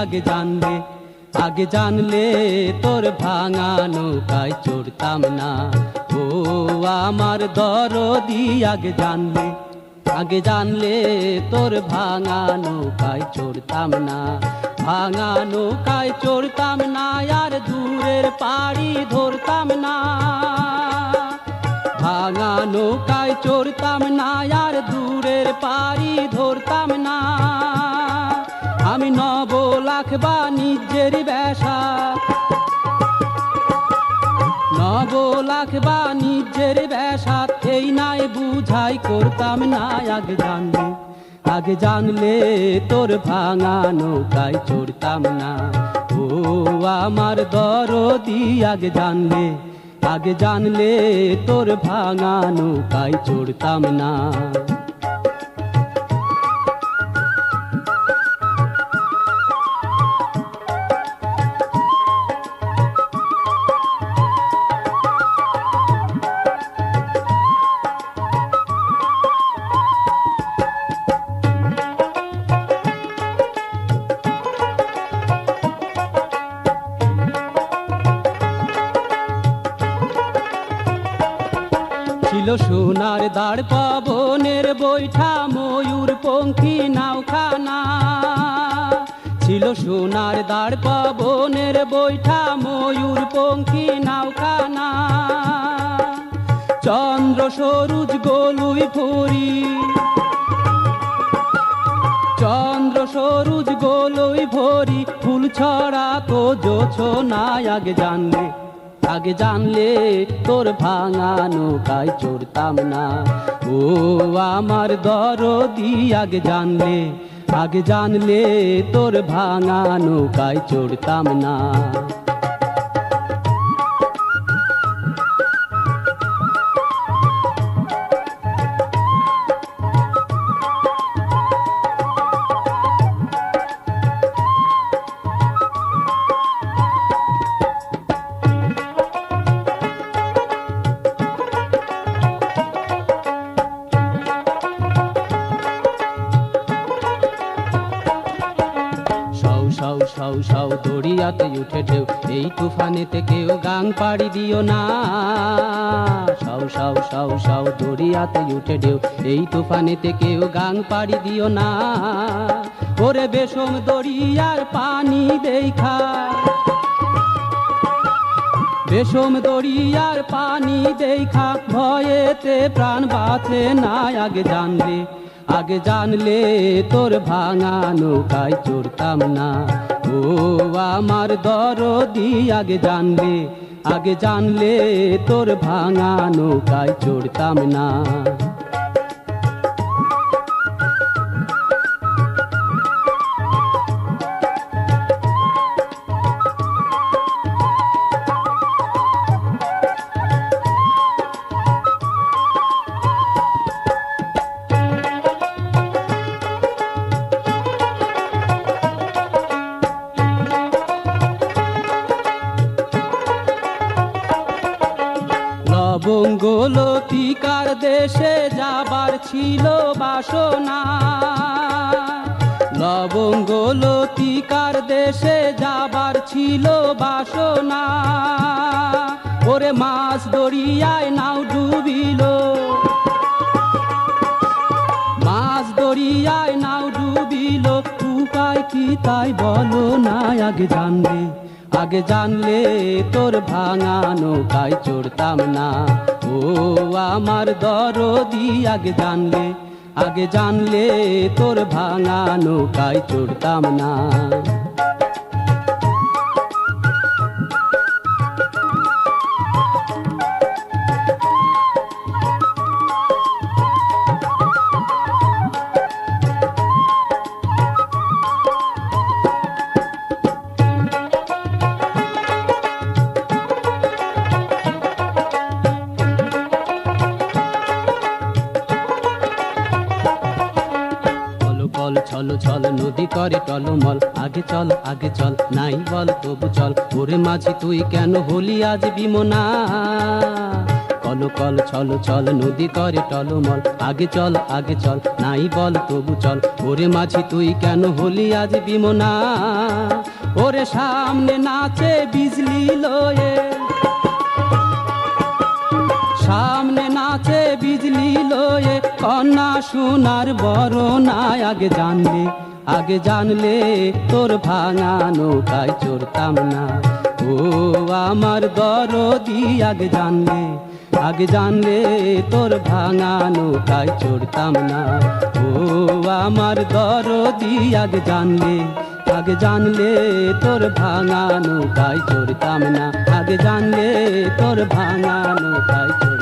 আগে জানলে আগে জানলে তোর ভাঙা নৌকায় চড়তাম না। ও আমার দরদি আগে জানলে আগে জানলে তোর ভাঙা নৌকায় চড়তাম না। ভাঙা নৌকায় চড়তাম না, আর দূরের পাড়ি ধরতাম না। ভাঙা নৌকায় চড়তাম না, আর দূরের পাড়ি ধরতাম না। আমি নব লাখ বা নিজের বেশা নব লাখ বা নিজের বেশাত এই নাই বুঝাই করতাম না, আগে জানলে। আগে জানলে তোর ভাঙা নৌকায় চড়তাম না। ও আমার দরদি, আগে জানলে। আগে জানলে তোর ভাঙা নৌকায় চড়তাম না। ছিল সোনার দাঁড় পাবনের বৈঠা ময়ূর পঙ্খী নাওখানা। ছিল সোনার দাঁড় পাবনের বৈঠা ময়ূর পঙ্খী নাওখানা। চন্দ্র সরুজ গোলুই ফুরি। চন্দ্র সরুজ গোলই ভরি। ফুল ছড়া তো জোছো না আগে জানলে আগে জানলে তোর ভাঙা নৌকায় চড়তাম না। ও আমার দরদি, আগে জানলে আগে জানলে তোর ভাঙা নৌকায় চড়তাম না। সৌ সৌ সৌ সৌ দড়িয়াতে উঠে ঢেউ। এই তুফানেতে কেউ গাং পাড়ি দিও না। সৌ সৌ সৌ সৌ দড়িয়াতে উঠে ঢেউ। এই তুফানেতে কেউ গাং পাড়ি দিও না। ওরে বেসম দড়িয়ার পানি দেখা বেসম দড়িয়ার পানি দেখা ভয়েতে প্রাণ বাঁচে না আগে জানলে আগে জানলে তোর ভাঙা নৌকায় চড়তাম না। ও আমার দরদি, আগে জানলে আগে জানলে তোর ভাঙা নৌকায় চড়তাম না। যাবার ছিল বাসনা। লবঙ্গ লতিকার দেশে যাবার ছিল বাসনা। ওরে মাছ দরিয়ায় নাও ডুবিল। মাছ দরিয়ায় নাও ডুবিল। উপায় কি তাই বলো না, আগে জানলে। আগে জানলে তোর ভাঙা নৌকায় চড়তাম না। ও আমার দরদি আগে জানলে আগে জানলে তোর ভাঙা নৌকায় চড়তাম না। কল চল, নদী করে টলমল। আগে চল আগে চল, নাই বল, তবু চল। ওরে মাঝি, তুই কেন হলি আজ বিমনা? কল কল ছল চল, নদী করে টলমল। আগে চল আগে চল, নাই বল, তবু চল। ওরে মাঝি, তুই কেন হলি আজ বিমনা? ওরে সামনে নাচে, বিজলি লয়ে। কন্যা সোনার নাই আগে জানলে আগে জানলে তোর ভাঙা নৌকায় চড়তাম না। ও আমার দরদি, আগে জানলে আগে জানলে তোর ভাঙা নৌকায় চড়তাম না। ও আমার দরদি, আগে জানলে আগে জানলে তোর ভাঙা নৌকায় চড়তাম না। আগে জানলে তোর ভাঙা নৌকায় না।